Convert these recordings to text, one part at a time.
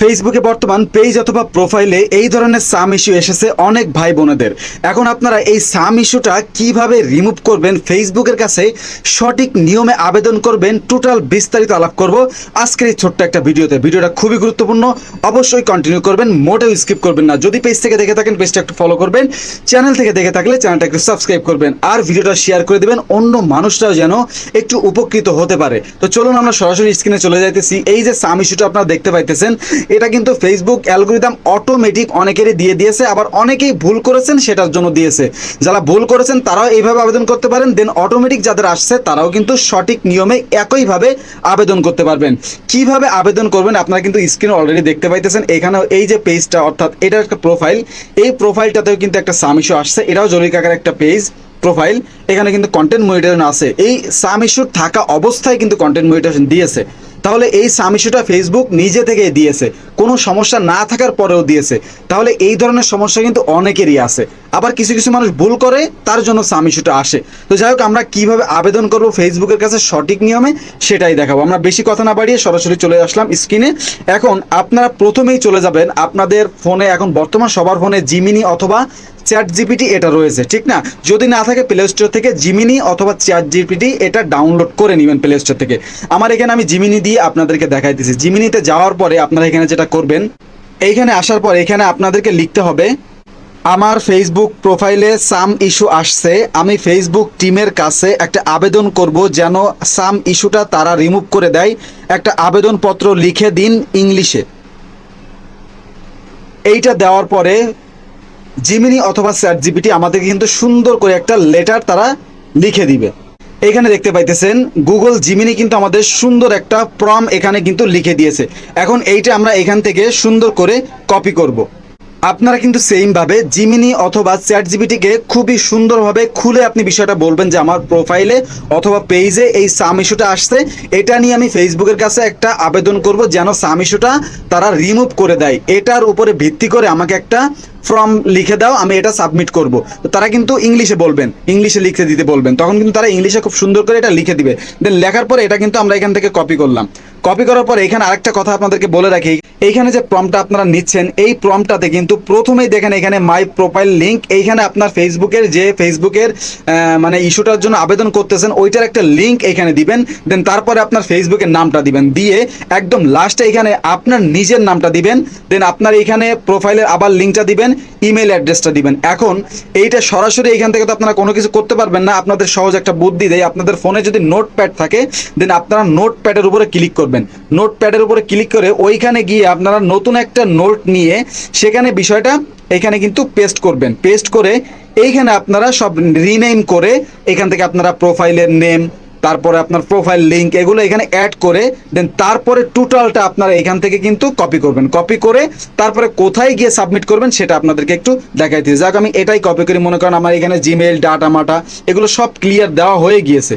ফেসবুকে বর্তমান পেজ অথবা প্রোফাইলে এই ধরনের সাম ইস্যু এসেছে অনেক ভাই বোনেদের। এখন আপনারা এই সাম ইস্যুটা কীভাবে রিমুভ করবেন ফেসবুকের কাছে সঠিক নিয়মে আবেদন করবেন টোটাল বিস্তারিত আলাপ করব আজকের এই ছোট্ট একটা ভিডিওতে। ভিডিওটা খুবই গুরুত্বপূর্ণ, অবশ্যই কন্টিনিউ করবেন, মোটেও স্কিপ করবেন না। যদি পেজ থেকে দেখে থাকেন পেজটা একটু ফলো করবেন চ্যানেল থেকে দেখে থাকলে চ্যানেলটা একটু সাবস্ক্রাইব করবেন, আর ভিডিওটা শেয়ার করে দেবেন, অন্য মানুষরাও যেন একটু উপকৃত হতে পারে। তো চলুন আমরা সরাসরি স্ক্রিনে চলে যাইতেছি। এই যে সাম ইস্যুটা আপনারা দেখতে পাইতেছেন এটা কিন্তু ফেসবুক অ্যালগোরিদম অটোমেটিক অনেকেরই দিয়ে দিয়েছে, আবার অনেকেই ভুল করেছেন সেটার জন্য দিয়েছে। যারা ভুল করেছেন তারাও এইভাবে আবেদন করতে পারেন দেন অটোমেটিক যাদের আসছে তারাও কিন্তু সঠিক নিয়মে একইভাবে আবেদন করতে পারবেন। কীভাবে আবেদন করবেন আপনারা কিন্তু স্ক্রিনে অলরেডি দেখতে পাইতেছেন। এখানেও এই যে পেজটা অর্থাৎ এটার একটা প্রোফাইল এই প্রোফাইলটাতেও কিন্তু একটা সাম ইস্যু আসছে। এটাও জরুরি কাকার একটা পেজ প্রোফাইল এখানে কিন্তু কন্টেন্ট মনিটরেশন আছে। এই সাম ইস্যুর থাকা অবস্থায় কিন্তু কন্টেন্ট মনিটরেশন দিয়েছে। তাহলে এই সাম ইস্যুটা ফেসবুক নিজে থেকে দিয়েছে। কোনো সমস্যা না থাকার পরেও দিয়েছে। তাহলে এই ধরনের সমস্যা কিন্তু অনেকেরই আছে। আবার কিছু কিছু মানুষ ভুল করে, তার জন্য সাম ইস্যুটা আসে। তো যাই হোক, আমরা কীভাবে আবেদন করব ফেসবুকের কাছে সঠিক নিয়মে, সেটাই দেখাবো। আমরা বেশি কথা না বাড়িয়ে সরাসরি চলে আসলাম স্ক্রিনে। এখন আপনারা প্রথমেই চলে যাবেন আপনাদের ফোনে, এখন বর্তমান সবার ফোনে জিমিনি অথবা চ্যাট জিপিটি এটা রয়েছে, ঠিক না? যদি না থাকে প্লে স্টোর থেকে জিমিনি অথবা চ্যাট জিপিটি এটা ডাউনলোড করে নেবেন প্লে স্টোর থেকে। আমার এখানে আমি জিমিনি দিয়ে আপনাদেরকে দেখাইতেছি। জিমিনিতে যাওয়ার পরে আপনারা এখানে যেটা করবেন। এইখানে আসার পর এখানে আপনাদেরকে লিখতে হবে, আমার ফেসবুক প্রোফাইলে সাম ইস্যু আসছে, আমি ফেসবুক টিমের কাছে একটা আবেদন করব যেন সাম ইস্যুটা তারা রিমুভ করে দেয়। একটা আবেদনপত্র লিখে দিন ইংলিশে। এইটা দেওয়ার পরে জিমিনি অথবা চ্যাট জিপিটি আমাদেরকে কিন্তু সুন্দর করে একটা লেটার তারা লিখে দিবে। এখানে দেখতে পাইতেছেন গুগল জিমিনি কিন্তু আমাদের সুন্দর একটা প্রম এখানে কিন্তু লিখে দিয়েছে। এখন এইটা আমরা এখান থেকে সুন্দর করে কপি করব। আপনারা কিন্তু সেমভাবে জিমিনি অথবা চ্যাট জিবিটিকে খুবই সুন্দরভাবে খুলে আপনি বিষয়টা বলবেন যে আমার প্রোফাইলে অথবা পেজে এই সাম ইস্যুটা আসছে। এটা নিয়ে আমি ফেসবুকের কাছে একটা আবেদন করব যেন সাম ইস্যুটা তারা রিমুভ করে দেয়। এটার উপরে ভিত্তি করে আমাকে একটা ফর্ম লিখে দাও, আমি এটা সাবমিট করব। তো তারা কিন্তু ইংলিশে বলবেন ইংলিশে লিখে দিতে বলবেন। তখন কিন্তু তারা ইংলিশে খুব সুন্দর করে এটা লিখে দিবে। দেন লেখার পরে এটা কিন্তু আমরা এখান থেকে কপি করলাম। কপি করার পরে এখানে আরেকটা কথা আপনাদেরকে বলে রাখি। এইখানে যে প্রমটা আপনারা নিচ্ছেন, এই প্রমটাতে কিন্তু প্রথমেই দেখেন এখানে মাই প্রোফাইল লিঙ্ক এইখানে আপনার ফেসবুকের যে ফেসবুকের মানে ইস্যুটার জন্য আবেদন করতেছেন, ওইটার একটা লিঙ্ক এখানে দিবেন। দেন তারপরে আপনার ফেসবুকের নামটা দিবেন। দিয়ে একদম লাস্টে এখানে আপনার নিজের নামটা দিবেন। দেন আপনার এখানে প্রোফাইলের আবার লিঙ্কটা দিবেন। ইমেল অ্যাড্রেসটা দিবেন। এখন এইটা সরাসরি এখান থেকে তো আপনারা কোনো কিছু করতে পারবেন না, আপনাদের সহজ একটা বুদ্ধি দেয় আপনাদের ফোনে যদি নোট প্যাড থাকে দেন আপনারা নোট প্যাডের উপরে ক্লিক করবেন। নোট প্যাডের উপরে ক্লিক করে ওইখানে গিয়ে আপনারা নতুন একটা নোট নিয়ে সেখানে বিষয়টা এখানে কিন্তু পেস্ট করবেন। পেস্ট করে এইখানে আপনারা সব রিনেম করে এখান থেকে আপনারা প্রোফাইলের নেম তারপরে আপনার প্রোফাইল লিঙ্ক এগুলো এখানে অ্যাড করে দেন তারপরে টোটালটা আপনারা এখান থেকে কিন্তু কপি করবেন। কপি করে তারপরে কোথায় গিয়ে সাবমিট করবেন সেটা আপনাদেরকে একটু দেখাইতে যাক, আমি এটাই কপি করি। মনে করেন আমার এখানে জিমেল ডাটা মাটা এগুলো সব ক্লিয়ার দেওয়া হয়ে গিয়েছে।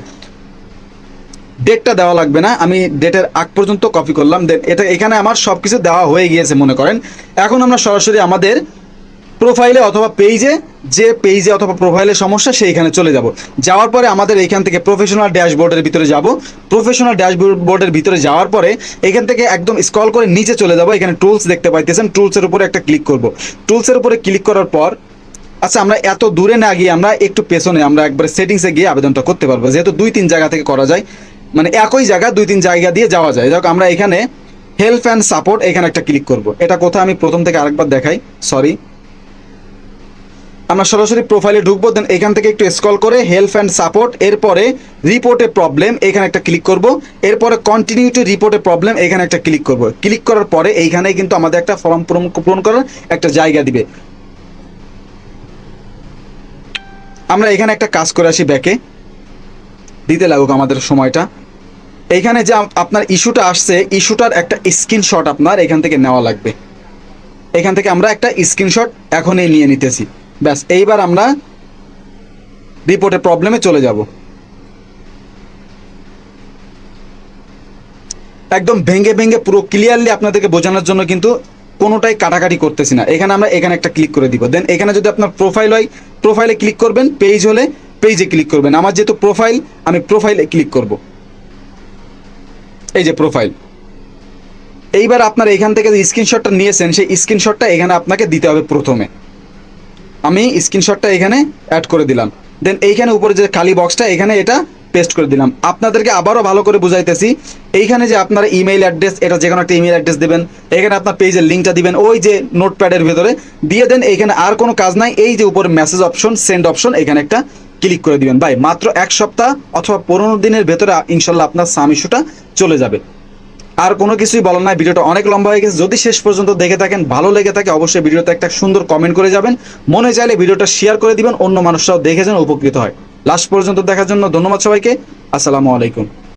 ডেটটা দেওয়া লাগবে না। আমি ডেটের আগ পর্যন্ত কপি করলাম। দেন এটা এখানে আমার সব কিছু দেওয়া হয়ে গিয়েছে, মনে করেন। এখন আমরা সরাসরি আমাদের প্রোফাইলে অথবা পেজে যে পেজে অথবা প্রোফাইলে সমস্যা, সেইখানে চলে যাব। যাওয়ার পরে আমাদের এইখান থেকে প্রফেশনাল ড্যাশবোর্ডের ভিতরে যাব। প্রফেশনাল ড্যাশবোর্ডের ভিতরে যাওয়ার পরে এখান থেকে একদম স্ক্রল করে নিচে চলে যাব। এখানে টুলস দেখতে পাইতেছেন। টুলসের উপরে একটা ক্লিক করব। টুলসের উপরে ক্লিক করার পর আচ্ছা আমরা এত দূরে না গিয়ে আমরা একটু পেছনে আমরা একবার সেটিংসে গিয়ে আবেদনটা করতে পারব। যেহেতু দুই তিন জায়গা থেকে করা যায় মানে একই জায়গা, দুই তিন জায়গা দিয়ে যাওয়া যায়। যাক আমরা এখানে হেল্প অ্যান্ড সাপোর্ট এখানে একটা ক্লিক করব। এটা কোথায়? আমি প্রথম থেকে আরেকবার দেখাই। সরি আমরা সরাসরি প্রোফাইলে ঢুকবো দেন এখান থেকে একটু স্ক্রল করে হেল্প অ্যান্ড সাপোর্ট এরপরে রিপোর্টে প্রবলেম এখানে একটা ক্লিক করব, এরপরে কন্টিনিউ টু রিপোর্টে প্রবলেম এখানে একটা ক্লিক করব। ক্লিক করার পরে এইখানে কিন্তু আমাদের একটা ফর্ম পূরণ পূরণ করার একটা জায়গা দিবে। আমরা এখানে একটা কাজ করে আসি ব্যাকে দিতে লাগুক আমাদের সময়টা। এইখানে যে আপনার ইস্যুটা আসছে ইস্যুটার একটা স্ক্রিনশট আপনার এখান থেকে নেওয়া লাগবে। এখান থেকে আমরা একটা স্ক্রিনশট এখনই নিয়ে নিতেছি। ব্যাস, এইবার আমরা রিপোর্টের প্রবলেমে চলে যাব। একদম ভেঙে ভেঙে পুরো ক্লিয়ারলি আপনাদেরকে বোঝানোর জন্য কিন্তু কোনোটাই কাটাকাটি করতেছি না। এখানে আমরা এখানে একটা ক্লিক করে দিব। দেন এখানে যদি আপনার প্রোফাইল হয় প্রোফাইলে ক্লিক করবেন পেজ হলে পেজে ক্লিক করবেন। আমার যেহেতু প্রোফাইল আমি প্রোফাইলে ক্লিক করব। এই যে প্রোফাইল এইবার আপনার এখান থেকে যে স্ক্রিনশটটা নিয়েছেন, সেই স্ক্রিনশটটা এখানে আপনাকে দিতে হবে প্রথমে। আমি স্ক্রিনশটটা এখানে অ্যাড করে দিলাম। দেন এইখানে উপরে যে খালি বক্সটা এখানে এটা পেস্ট করে দিলাম। আপনাদেরকে আবারও ভালো করে বুঝাইতেছি, এইখানে যে আপনার ইমেইল অ্যাড্রেস এটা যে কোনো একটা ইমেইল অ্যাড্রেস দেবেন, এখানে আপনার পেজের লিঙ্কটা দিবেন, ওই যে নোটপ্যাডের ভেতরে, দিয়ে দেন এইখানে আর কোনো কাজ নাই, এই যে উপরে মেসেজ অপশন সেন্ড অপশন এখানে একটা ক্লিক করে দিবেন। ভাই, মাত্র এক সপ্তাহ অথবা পনেরো দিনের ভেতরে, ইনশাল্লাহ আপনার সাম ইস্যুটা চলে যাবে। আর কোনো কিছুই বলার নাই, ভিডিওটা অনেক লম্বা হয়ে গেছে। যদি শেষ পর্যন্ত দেখে থাকেন, ভালো লেগে থাকে, অবশ্যই ভিডিওতে একটা সুন্দর কমেন্ট করে যাবেন। মনে চাইলে ভিডিওটা শেয়ার করে দিবেন, অন্য মানুষরাও দেখে যেন উপকৃত হয়। লাস্ট পর্যন্ত দেখার জন্য ধন্যবাদ সবাইকে। আসসালামু আলাইকুম।